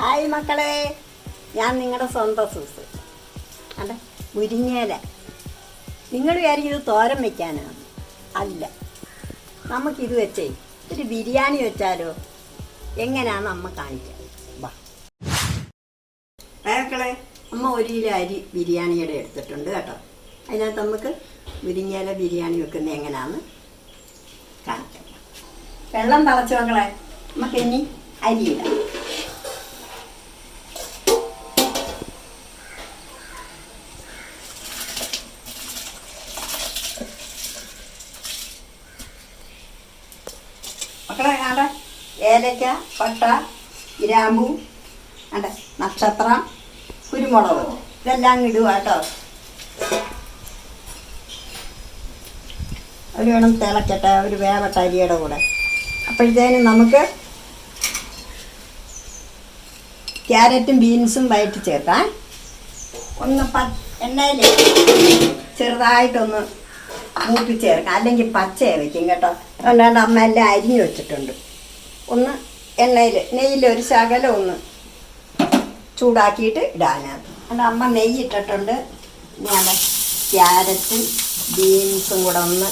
Hi മക്കളെ. ഞാൻ നിങ്ങളുടെ സ്വന്തം സൂസ്. അല്ല മുരിങ്ങേല നിങ്ങൾ വിചാരിക്കും ഇത് തോരൻ വെക്കാനാണ്. അല്ല നമുക്കിത് വെച്ചേ ഒരു ബിരിയാണി വെച്ചാലോ? എങ്ങനെയാണെന്ന് അമ്മ കാണിക്കാം. വാ. മക്കളെ അമ്മ ഒരു കിലോ അരി ബിരിയാണിയുടെ എടുത്തിട്ടുണ്ട് കേട്ടോ. അതിനകത്ത് നമുക്ക് മുരിങ്ങേല ബിരിയാണി വെക്കുന്നത് എങ്ങനെയാണെന്ന് കാണിക്കാം. വെള്ളം തളച്ചു മക്കളെ? നമുക്ക് ഇനി അരിയിടാം മക്കളെ ആടെ? ഏലക്ക പട്ട ഗ്രാമ്പു ആടെ നക്ഷത്രം കുരുമുളക്. ഇതെല്ലാം ഇടുക കേട്ടോ. ഒരു വേണം തിളക്കട്ടെ ഒരു വേവട്ട അരിയുടെ കൂടെ. അപ്പോഴത്തേനും നമുക്ക് ക്യാരറ്റും ബീൻസും വയറ്റി ചേർക്കാം ഒന്ന് പ എണ്ണയിൽ ചെറുതായിട്ടൊന്ന് മൂപ്പി ചേർക്കാം അല്ലെങ്കിൽ പച്ച വെക്കും കേട്ടോ. അതുകൊണ്ടാണ്ട് അമ്മ എല്ലാം അരിഞ്ഞു വെച്ചിട്ടുണ്ട്. ഒന്ന് എണ്ണയിൽ നെയ്യിൽ ഒരു ശകലം ഒന്ന് ചൂടാക്കിയിട്ട് ഇടാനാണ്. അതുകൊണ്ട് അമ്മ നെയ്യ് ഇട്ടിട്ടുണ്ട്. ഞാൻ ക്യാരറ്റും ബീൻസും കൂടെ ഒന്ന്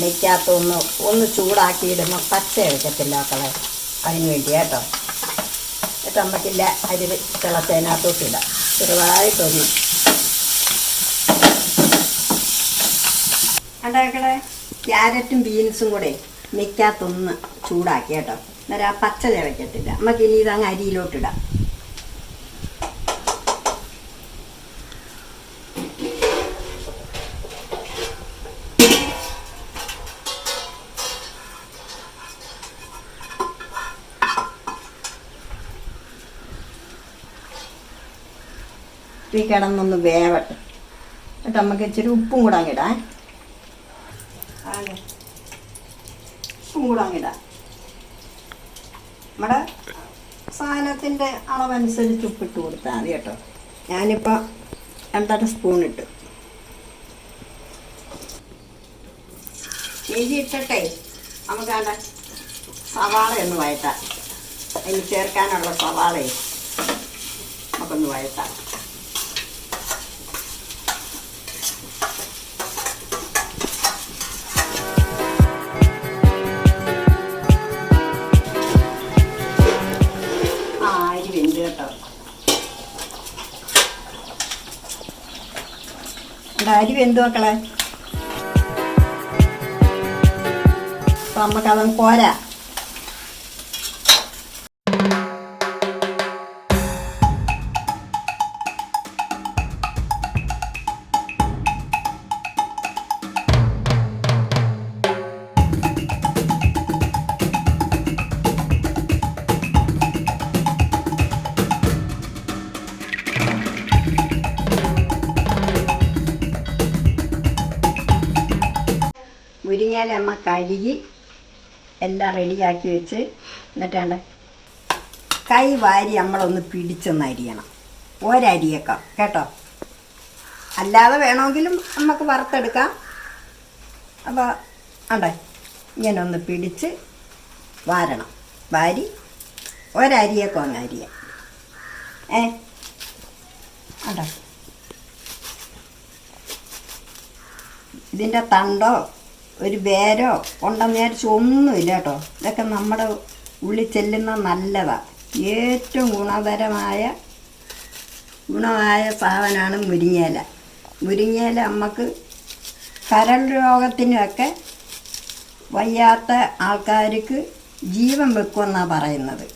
നെയ്ക്കകത്ത് ഒന്ന് ഒന്ന് ചൂടാക്കിയിടുമ്പോൾ പച്ച വെക്കത്തില്ല മക്കളെ. അതിന് വേണ്ടി കേട്ടോ. എന്നിട്ട് അമ്മക്കില്ല അരി തിളച്ചതിനകത്തോട്ടിടാം ചെറുതായിട്ടൊന്ന് ഉണ്ടാക്കണേ ക്യാരറ്റും ബീൻസും കൂടെ മിക്കാത്തൊന്ന് ചൂടാക്കി കേട്ടോ. അന്നേരം ആ പച്ച ചവയ്ക്കത്തില്ല നമുക്ക് ഇനി ഇതങ്ങ് അരിയിലോട്ടിടാം കിടന്നൊന്ന് വേവട്ടെ. എന്നിട്ട് നമുക്ക് ഇച്ചിരി ഉപ്പും കൂടെ അങ്ങിടാം ആകെ. ഉപ്പും നമ്മുടെ സാധനത്തിന്റെ അളവനുസരിച്ച് ഉപ്പിട്ട് കൊടുത്താൽ മതി കേട്ടോ. ഞാനിപ്പോൾ രണ്ടര സ്പൂൺ ഇട്ട്. നെയ്യ് ഇട്ടിട്ടേ നമുക്ക് അവിടെ സവാള ഒന്ന് വഴറ്റാം. അതിന് ചേർക്കാനുള്ള സവാളയെ നമുക്കൊന്ന് വഴറ്റാം. ഇവിടെ അരി വെന്ത് മക്കളെ. അപ്പൊ നമുക്കതൊന്ന് പോരാ. മുരിങ്ങയില അമ്മ കഴുകി എല്ലാം റെഡിയാക്കി വെച്ച് എന്നിട്ടാണ് കൈ വാരി നമ്മളൊന്ന് പിടിച്ചൊന്ന് അരിയണം ഒരരിയേക്കാം കേട്ടോ? അല്ലാതെ വേണമെങ്കിലും നമുക്ക് വറുത്തെടുക്കാം. അപ്പോൾ അണ്ടേ ഇങ്ങനെ ഒന്ന് പിടിച്ച് വാരണം. വാരി ഒരരിയേക്കോ ഒന്ന് അരിയ. ഏ? അണ്ടേ ഇതിന്റെ തണ്ടോ ഒരു വേരോ ഉണ്ടെന്ന് വിചാരിച്ച് ഒന്നുമില്ല കേട്ടോ. ഇതൊക്കെ നമ്മുടെ ഉള്ളിൽ ചെല്ലുന്ന നല്ലതാണ് ഏറ്റവും ഗുണപരമായ ഗുണമായ സാധനമാണ് മുരിങ്ങയില. മുരിങ്ങയില നമുക്ക് കരൾ രോഗത്തിനുമൊക്കെ വയ്യാത്ത ആൾക്കാർക്ക് ജീവൻ വെക്കുമെന്നാണ് പറയുന്നത്.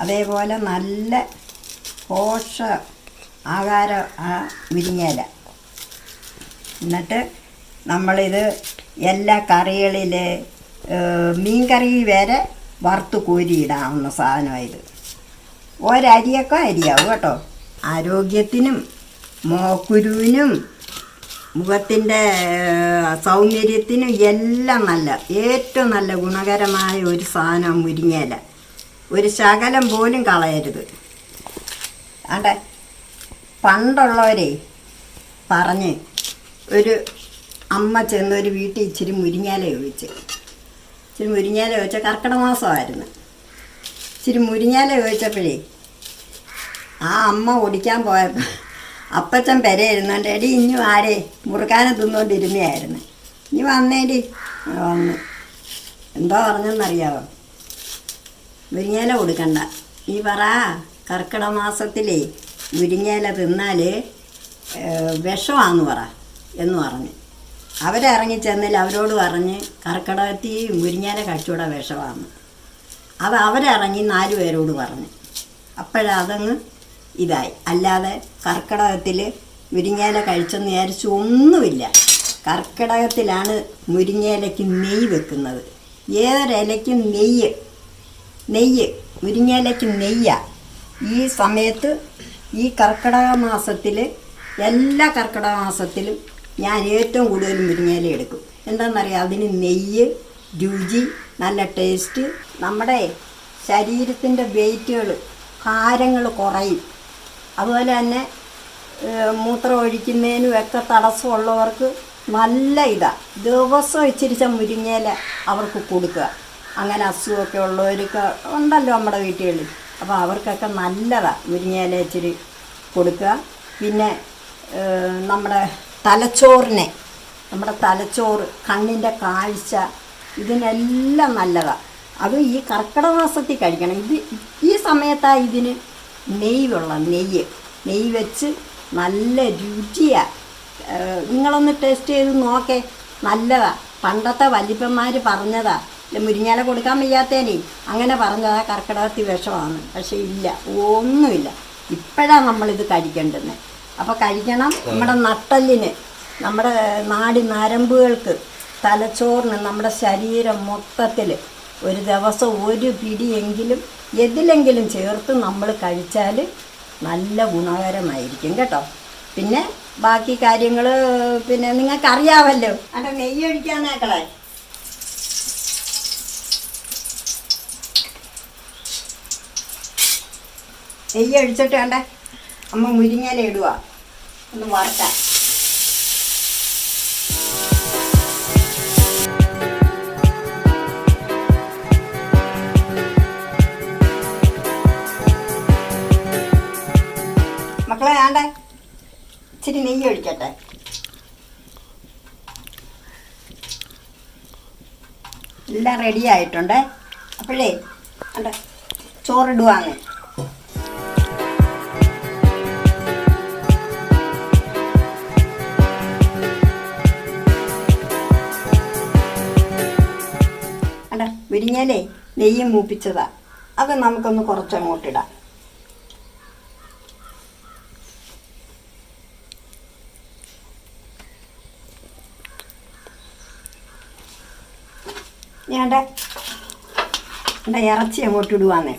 അതേപോലെ നല്ല പോഷ ആഹാരം ആ മുരിങ്ങയില. എന്നിട്ട് നമ്മളിത് എല്ലാ കറികളിൽ മീൻ കറി വരെ വറുത്ത് കോരിയിടാവുന്ന സാധനമാണ് ഇത് ഒരരിയൊക്കെ അരിയാവും കേട്ടോ. ആരോഗ്യത്തിനും മോക്കുരുവിനും മുഖത്തിന്റെ സൗന്ദര്യത്തിനും എല്ലാം നല്ല ഏറ്റവും നല്ല ഗുണകരമായ ഒരു സാധനം മുരിങ്ങയില. ഒരു ശകലം പോലും കളയരുത്. ആണ്ടെ പണ്ടുള്ളവരെ പറഞ്ഞ് ഒരു അമ്മ ചെന്നൊരു വീട്ടിൽ ഇച്ചിരി മുരിങ്ങാല ചോദിച്ച് ഇച്ചിരി മുരിങ്ങാല ഒഴിച്ച കർക്കിടക മാസമായിരുന്നു. ഇച്ചിരി മുരിങ്ങാല ചോദിച്ചപ്പോഴേ ആ അമ്മ ഓടിക്കാൻ പോയപ്പോൾ അപ്പച്ചൻ പെര എടി ഇഞ്ഞു ആരേ? മുറുക്കാനെ തിന്നുകൊണ്ടിരുന്നയായിരുന്നു ഇനി വന്നേടി. വന്ന്. എന്തോ പറഞ്ഞെന്നറിയാവോ? മുരിങ്ങയില കൊടുക്കണ്ട. ഈ പറ കർക്കിടക മാസത്തിലേ മുരിങ്ങയില തിന്നാൽ വിഷമാന്ന് പറ എന്ന് പറഞ്ഞു. അവരിറങ്ങി ചെന്നില്ല അവരോട് പറഞ്ഞ് കർക്കിടകത്തി മുരിങ്ങയില കച്ചവട വിഷമാണ് അത് അവരിറങ്ങി നാല് പേരോട് പറഞ്ഞു. അപ്പോഴതങ്ങ് ഇതായി. അല്ലാതെ കർക്കിടകത്തിൽ മുരിങ്ങേല കഴിച്ചെന്ന് വിചാരിച്ച് ഒന്നുമില്ല. കർക്കിടകത്തിലാണ് മുരിങ്ങയിലയ്ക്ക് നെയ്യ് വെക്കുന്നത്. ഏതൊരിലയ്ക്കും നെയ്യ് നെയ്യ് മുരിങ്ങയിലയ്ക്ക് നെയ്യാണ് ഈ സമയത്ത് ഈ കർക്കിടക മാസത്തിൽ എല്ലാ കർക്കിടക മാസത്തിലും ഞാൻ ഏറ്റവും കൂടുതൽ മുരിങ്ങയില എടുക്കും. എന്താണെന്നറിയാം? അതിന് നെയ്യ് രുചി നല്ല ടേസ്റ്റ് നമ്മുടെ ശരീരത്തിന്റെ വെയിറ്റുകൾ ഭാരങ്ങൾ കുറയും. അതുപോലെ തന്നെ മൂത്രം ഒഴിക്കുന്നതിനും ഒക്കെ തടസ്സമുള്ളവർക്ക് നല്ല ഇതാണ് ദിവസം ഇച്ചിരിച്ച മുരിങ്ങയില അവർക്ക് കൊടുക്കുക. അങ്ങനെ അസുഖമൊക്കെ ഉള്ളവർക്ക് ഉണ്ടല്ലോ നമ്മുടെ വീട്ടുകളിൽ അപ്പോൾ അവർക്കൊക്കെ നല്ലതാണ് മുരിങ്ങയില ഇച്ചിരി കൊടുക്കുക. പിന്നെ നമ്മുടെ തലച്ചോറിനെ നമ്മുടെ തലച്ചോറ് കണ്ണിന്റെ കാഴ്ച ഇതിനെല്ലാം നല്ലതാണ് അത് ഈ കർക്കിടക മാസത്തിൽ കഴിക്കണം. ഇത് ഈ സമയത്താണ് ഇതിന് നെയ്യുള്ള നെയ്യ്. നെയ്യ് വെച്ച് നല്ല രുചിയാണ് നിങ്ങളൊന്ന് ടേസ്റ്റ് ചെയ്ത് നോക്കേ. നല്ലതാ. പണ്ടത്തെ വലിപ്പന്മാർ പറഞ്ഞതാ. ഇല്ല മുരിങ്ങയില കൊടുക്കാൻ വയ്യാത്തേനെ. അങ്ങനെ പറഞ്ഞതാ കർക്കിടകത്തി വിഷമാണ്. പക്ഷേ ഇല്ല ഒന്നുമില്ല. ഇപ്പോഴാണ് നമ്മളിത് കഴിക്കേണ്ടുന്നത് അപ്പോൾ കഴിക്കണം നമ്മുടെ നട്ടലിന് നമ്മുടെ നാടി നരമ്പുകൾക്ക് തലച്ചോറിന് നമ്മുടെ ശരീരം മൊത്തത്തിൽ ഒരു ദിവസം ഒരു പിടിയെങ്കിലും എതിലെങ്കിലും ചേർത്ത് നമ്മൾ കഴിച്ചാൽ നല്ല ഗുണകരമായിരിക്കും കേട്ടോ. പിന്നെ ബാക്കി കാര്യങ്ങൾ പിന്നെ നിങ്ങൾക്ക് അറിയാമല്ലോ അല്ല നെയ്യ് ഒഴിക്കാനാക്കളെ നെയ്യ് ഒഴിച്ചിട്ട് വേണ്ടേ? അമ്മ മുരിങ്ങല ഇടുക ഒന്ന് വറുക്കാൻ മക്കളെ ആണ്ടേ. ഇച്ചിരി നെയ്യ് ഒഴിക്കട്ടെ. എല്ലാം റെഡി ആയിട്ടുണ്ട്. അപ്പോഴേ ചോറിടുവാന്ന് അണ്ട നെയ്യും മൂപ്പിച്ചതാ. അത് നമുക്കൊന്ന് കുറച്ചങ്ങോട്ടിടാം ഞാണ്ട എന്റെ ഇറച്ചി അങ്ങോട്ട് ഇടുവാന്നേ.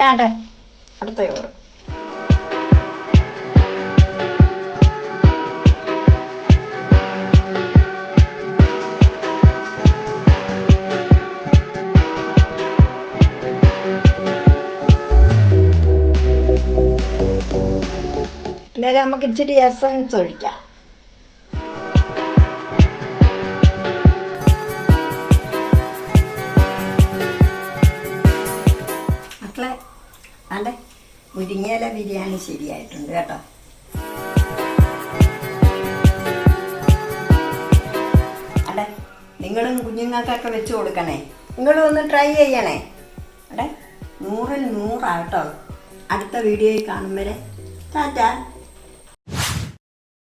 വേണ്ടേ അടുത്ത ചോറ്. അന്നേരം നമുക്ക് ഇച്ചിരി എസൻസ് ഒഴിക്കാം. മക്കളെ അതെ മുരിങ്ങയില ബിരിയാണി ശരിയായിട്ടുണ്ട് കേട്ടോ. അടെ നിങ്ങളും കുഞ്ഞുങ്ങൾക്കൊക്കെ വെച്ച് കൊടുക്കണേ. നിങ്ങളും ഒന്ന് ട്രൈ ചെയ്യണേ. അടെ നൂറിൽ നൂറാട്ടോ അടുത്ത വീഡിയോയിൽ കാണും വരെ.